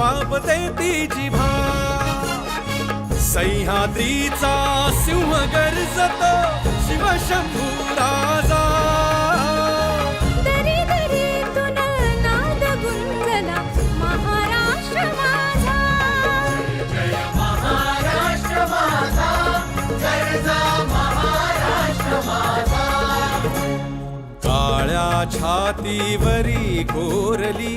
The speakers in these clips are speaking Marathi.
वापते ती जिभा सह्याद्रीचा सिंह गर्जतो शिवशंभू राजा. दरी दरीतून नाद गुंजला महाराष्ट्र माझा. काळ्या छातीवरी कोरली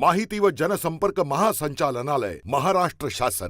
माहिती व जनसंपर्क महासंचालनालय महाराष्ट्र शासन.